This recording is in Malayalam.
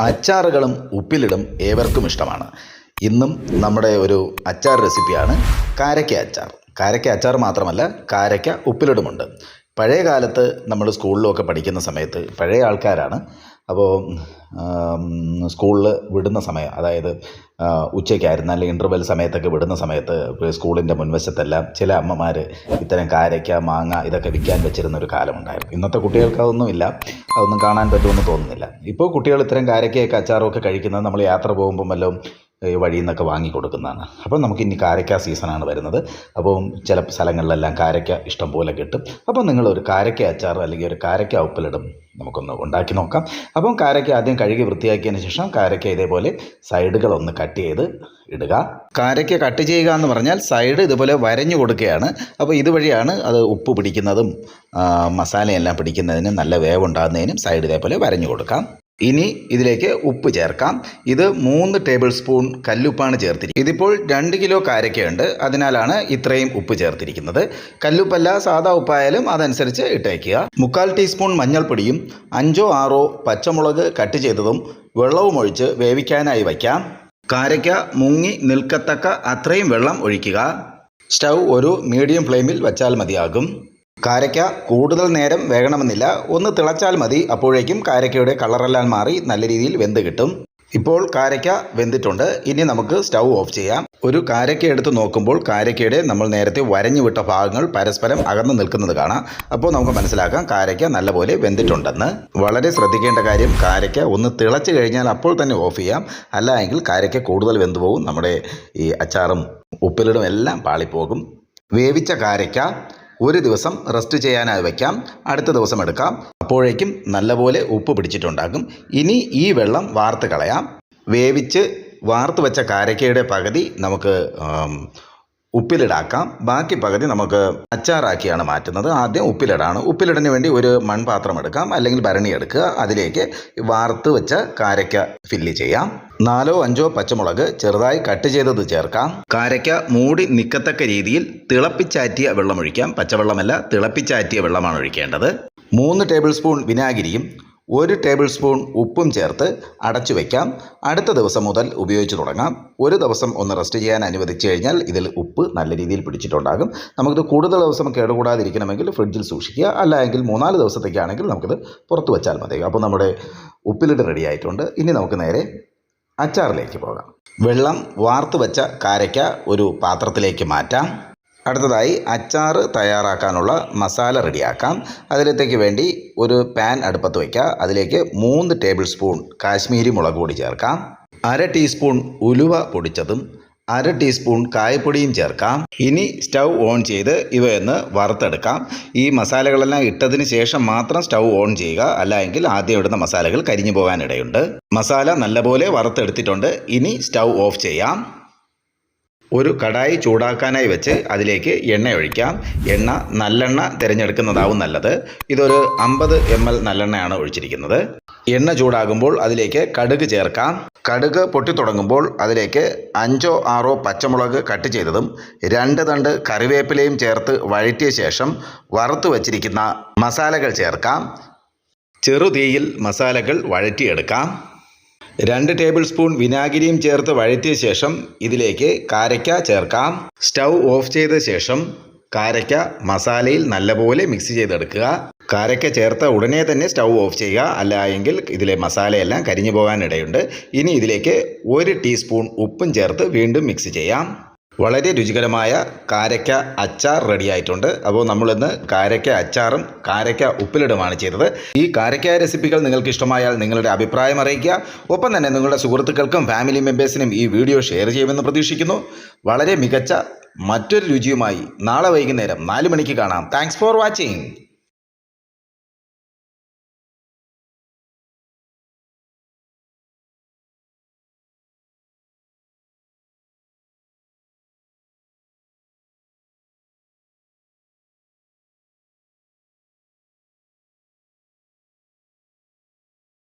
അച്ചാറുകളും ഉപ്പിലിടും ഏവർക്കും ഇഷ്ടമാണ്. ഇന്നും നമ്മുടെ ഒരു അച്ചാർ റെസിപ്പിയാണ് കാരക്ക അച്ചാർ. കാരക്ക അച്ചാർ മാത്രമല്ല കാരക്ക ഉപ്പിലിടുമുണ്ട്. പഴയ കാലത്ത് നമ്മൾ സ്കൂളിലൊക്കെ പഠിക്കുന്ന സമയത്ത് പഴയ ആൾക്കാരാണ് അപ്പോൾ സ്കൂളിൽ വിടുന്ന സമയം അതായത് ഉച്ചയ്ക്കായിരുന്നു അല്ലെങ്കിൽ ഇന്റർവെൽ സമയത്തൊക്കെ വിടുന്ന സമയത്ത് സ്കൂളിന്റെ മുൻവശത്തെല്ലാം ചില അമ്മമാർ ഇത്തരം കാരയ്ക്ക മാങ്ങ ഇതൊക്കെ വിൽക്കാൻ വെച്ചിരുന്ന ഒരു കാലമുണ്ടായിരുന്നു. ഇന്നത്തെ കുട്ടികൾക്ക് അതൊന്നുമില്ല അതൊന്നും കാണാൻ പറ്റുമെന്ന് തോന്നുന്നില്ല. ഇപ്പോൾ കുട്ടികൾ ഇത്തരം കാരയ്ക്കയൊക്കെ അച്ചാറൊക്കെ കഴിക്കുന്നത് നമ്മൾ യാത്ര പോകുമ്പം വല്ലതും വഴിയിൽ നിന്നൊക്കെ വാങ്ങി കൊടുക്കുന്നതാണ് അപ്പോൾ നമുക്ക് ഇനി കാരക്ക സീസണാണ് വരുന്നത്. അപ്പം ചില സ്ഥലങ്ങളിലെല്ലാം കാരക്ക ഇഷ്ടം പോലെ കിട്ടും. അപ്പോൾ ഒരു കാരക്ക അച്ചാർ അല്ലെങ്കിൽ ഒരു കാരക്ക ഉപ്പിലിടും. നമുക്കൊന്ന് ഉണ്ടാക്കി നോക്കാം. അപ്പം കാരക്ക ആദ്യം കഴുകി വൃത്തിയാക്കിയതിന് ശേഷം കാരക്ക ഇതേപോലെ സൈഡുകളൊന്ന് കട്ട് ചെയ്ത് ഇടുക. കാരക്ക കട്ട് ചെയ്യുക എന്ന് പറഞ്ഞാൽ സൈഡ് ഇതുപോലെ വരഞ്ഞു കൊടുക്കുകയാണ്. അപ്പോൾ ഇതുവഴിയാണ് അത് ഉപ്പ് പിടിക്കുന്നതും മസാലയെല്ലാം പിടിക്കുന്നതിനും നല്ല വേവുണ്ടാകുന്നതിനും സൈഡ് ഇതേപോലെ വരഞ്ഞു കൊടുക്കാം. ഇനി ഇതിലേക്ക് ഉപ്പ് ചേർക്കാം. ഇത് മൂന്ന് ടേബിൾ സ്പൂൺ കല്ലുപ്പാണ് ചേർത്തിരിക്കുന്നത്. ഇതിപ്പോൾ രണ്ട് കിലോ കാരക്കയുണ്ട്. അതിനാലാണ് ഇത്രയും ഉപ്പ് ചേർത്തിരിക്കുന്നത്. കല്ലുപ്പല്ല സാധാ ഉപ്പായാലും അതനുസരിച്ച് ഇട്ടേക്കുക. മുക്കാൽ ടീസ്പൂൺ മഞ്ഞൾപ്പൊടിയും അഞ്ചോ ആറോ പച്ചമുളക് കട്ട് ചെയ്തതും വെള്ളവും ഒഴിച്ച് വേവിക്കാനായി വയ്ക്കാം. കാരയ്ക്ക മുങ്ങി നിൽക്കത്തക്ക അത്രയും വെള്ളം ഒഴിക്കുക. സ്റ്റൗ ഒരു മീഡിയം ഫ്ലെയിമിൽ വച്ചാൽ മതിയാകും. കാരയ്ക്ക കൂടുതൽ നേരം വേകണമെന്നില്ല. ഒന്ന് തിളച്ചാൽ മതി. അപ്പോഴേക്കും കാരയ്ക്കയുടെ കളറെല്ലാം മാറി നല്ല രീതിയിൽ വെന്ത് കിട്ടും. ഇപ്പോൾ കാരയ്ക്ക വെന്തിട്ടുണ്ട്. ഇനി നമുക്ക് സ്റ്റൗ ഓഫ് ചെയ്യാം. ഒരു കാരയ്ക്ക എടുത്ത് നോക്കുമ്പോൾ കാരയ്ക്കയുടെ നമ്മൾ നേരത്തെ വരഞ്ഞു വിട്ട ഭാഗങ്ങൾ പരസ്പരം അകന്നു നിൽക്കുന്നത് കാണാം. അപ്പോൾ നമുക്ക് മനസ്സിലാക്കാം കാരയ്ക്ക നല്ലപോലെ വെന്തിട്ടുണ്ടെന്ന്. വളരെ ശ്രദ്ധിക്കേണ്ട കാര്യം കാരയ്ക്ക ഒന്ന് തിളച്ച് കഴിഞ്ഞാൽ അപ്പോൾ തന്നെ ഓഫ് ചെയ്യാം. അല്ല എങ്കിൽ കാരയ്ക്ക കൂടുതൽ വെന്തു പോകും. നമ്മുടെ ഈ അച്ചാറും ഉപ്പിലിടും എല്ലാം പാളിപ്പോകും. വേവിച്ച കാരയ്ക്ക ഒരു ദിവസം റെസ്റ്റ് ചെയ്യാനായി വയ്ക്കാം. അടുത്ത ദിവസം എടുക്കാം. അപ്പോഴേക്കും നല്ലപോലെ ഉപ്പ് പിടിച്ചിട്ടുണ്ടാകും. ഇനി ഈ വെള്ളം വാർത്ത് കളയാം. വേവിച്ച് വാർത്ത് വെച്ച കാരക്കയുടെ പകുതി നമുക്ക് ഉപ്പിലിടാക്കാം. ബാക്കി പകുതി നമുക്ക് അച്ചാറാക്കിയാണ് മാറ്റുന്നത്. ആദ്യം ഉപ്പിലിടാണ്. ഉപ്പിലിടന് വേണ്ടി ഒരു മൺപാത്രം എടുക്കാം. അല്ലെങ്കിൽ ഭരണി എടുക്കുക. അതിലേക്ക് വാർത്ത് വെച്ച കാരയ്ക്ക ഫില്ല് ചെയ്യാം. നാലോ അഞ്ചോ പച്ചമുളക് ചെറുതായി കട്ട് ചെയ്തത് ചേർക്കാം. കാരയ്ക്ക മൂടി നിൽക്കത്തക്ക രീതിയിൽ തിളപ്പിച്ചാറ്റിയ വെള്ളമൊഴിക്കാം പച്ചവെള്ളമല്ല തിളപ്പിച്ചാറ്റിയ വെള്ളമാണ് ഒഴിക്കേണ്ടത്. മൂന്ന് ടേബിൾ സ്പൂൺ വിനാഗിരിയും ഒരു ടേബിൾ സ്പൂൺ ഉപ്പും ചേർത്ത് അടച്ചു വയ്ക്കാം അടുത്ത ദിവസം മുതൽ ഉപയോഗിച്ച് തുടങ്ങാം. ഒരു ദിവസം ഒന്ന് റെസ്റ്റ് ചെയ്യാൻ അനുവദിച്ചു കഴിഞ്ഞാൽ ഇതിൽ ഉപ്പ് നല്ല രീതിയിൽ പിടിച്ചിട്ടുണ്ടാകും. നമുക്കിത് കൂടുതൽ ദിവസം കേടുകൂടാതിരിക്കണമെങ്കിൽ ഫ്രിഡ്ജിൽ സൂക്ഷിക്കുക. അല്ലെങ്കിൽ മൂന്നാൽ ദിവസത്തേക്കാണെങ്കിൽ നമുക്കിത് പുറത്ത് വെച്ചാൽ മതി. അപ്പോൾ നമ്മുടെ ഉപ്പിലിട്ട് റെഡി ആയിട്ടുണ്ട്. ഇനി നമുക്ക് നേരെ അച്ചാറിലേക്ക് പോകാം. വെള്ളം വാർത്ത് വെച്ച കാരയ്ക്ക ഒരു പാത്രത്തിലേക്ക് മാറ്റാം. അടുത്തതായി അച്ചാർ തയ്യാറാക്കാനുള്ള മസാല റെഡിയാക്കാം. അതിലത്തേക്ക് വേണ്ടി ഒരു പാൻ അടുപ്പത്ത് വയ്ക്കുക അതിലേക്ക് മൂന്ന് ടേബിൾ സ്പൂൺ കാശ്മീരി മുളക് പൊടി ചേർക്കാം. അര ടീസ്പൂൺ ഉലുവ പൊടിച്ചതും അര ടീസ്പൂൺ കായപ്പൊടിയും ചേർക്കാം. ഇനി സ്റ്റൗ ഓൺ ചെയ്ത് ഇവയൊന്ന് വറുത്തെടുക്കാം. ഈ മസാലകളെല്ലാം ഇട്ടതിന് ശേഷം മാത്രം സ്റ്റൗ ഓൺ ചെയ്യുക. അല്ലെങ്കിൽ ആദ്യം ഇടുന്ന മസാലകൾ കരിഞ്ഞു പോകാനിടയുണ്ട്. മസാല നല്ലപോലെ വറുത്തെടുത്തിട്ടുണ്ട്. ഇനി സ്റ്റൗ ഓഫ് ചെയ്യാം. ഒരു കടായി ചൂടാക്കാനായി വെച്ച് അതിലേക്ക് എണ്ണ ഒഴിക്കാം. എണ്ണ നല്ലെണ്ണ തിരഞ്ഞെടുക്കുന്നതാവും നല്ലത്. ഇതൊരു അമ്പത് എം എൽ നല്ലെണ്ണയാണ് ഒഴിച്ചിരിക്കുന്നത്. എണ്ണ ചൂടാകുമ്പോൾ അതിലേക്ക് കടുക് ചേർക്കാം. കടുക് പൊട്ടിത്തുടങ്ങുമ്പോൾ അതിലേക്ക് അഞ്ചോ ആറോ പച്ചമുളക് കട്ട് ചെയ്തതും രണ്ട് തണ്ട് കറിവേപ്പിലയും ചേർത്ത് വഴറ്റിയ ശേഷം വറുത്ത് വച്ചിരിക്കുന്ന മസാലകൾ ചേർക്കാം. ചെറുതീയിൽ മസാലകൾ വഴറ്റിയെടുക്കാം. രണ്ട് ടേബിൾ സ്പൂൺ വിനാഗിരിയും ചേർത്ത് വഴറ്റിയ ശേഷം ഇതിലേക്ക് കാരയ്ക്ക ചേർക്കാം. സ്റ്റൗ ഓഫ് ചെയ്ത ശേഷം കാരയ്ക്ക മസാലയിൽ നല്ലപോലെ മിക്സ് ചെയ്തെടുക്കുക. കാരയ്ക്ക ചേർത്ത ഉടനെ തന്നെ സ്റ്റൗ ഓഫ് ചെയ്യുക. അല്ല എങ്കിൽ ഇതിലെ മസാലയെല്ലാം കരിഞ്ഞു പോകാനിടയുണ്ട്. ഇനി ഇതിലേക്ക് ഒരു ടീസ്പൂൺ ഉപ്പും ചേർത്ത് വീണ്ടും മിക്സ് ചെയ്യാം. വളരെ രുചികരമായ കാരയ്ക്ക അച്ചാർ റെഡി ആയിട്ടുണ്ട് അപ്പോൾ നമ്മളിന്ന് കാരയ്ക്ക അച്ചാറും കാരയ്ക്ക ഉപ്പിലിടുമാണ് ചെയ്തത്. ഈ കാരയ്ക്ക റെസിപ്പികൾ നിങ്ങൾക്ക് ഇഷ്ടമായാൽ നിങ്ങളുടെ അഭിപ്രായം അറിയിക്കുക. ഒപ്പം തന്നെ നിങ്ങളുടെ സുഹൃത്തുക്കൾക്കും ഫാമിലി മെമ്പേഴ്സിനും ഈ വീഡിയോ ഷെയർ ചെയ്യുമെന്ന് പ്രതീക്ഷിക്കുന്നു. വളരെ മികച്ച മറ്റൊരു രുചിയുമായി നാളെ വൈകുന്നേരം നാല് മണിക്ക് കാണാം. Thanks for watching.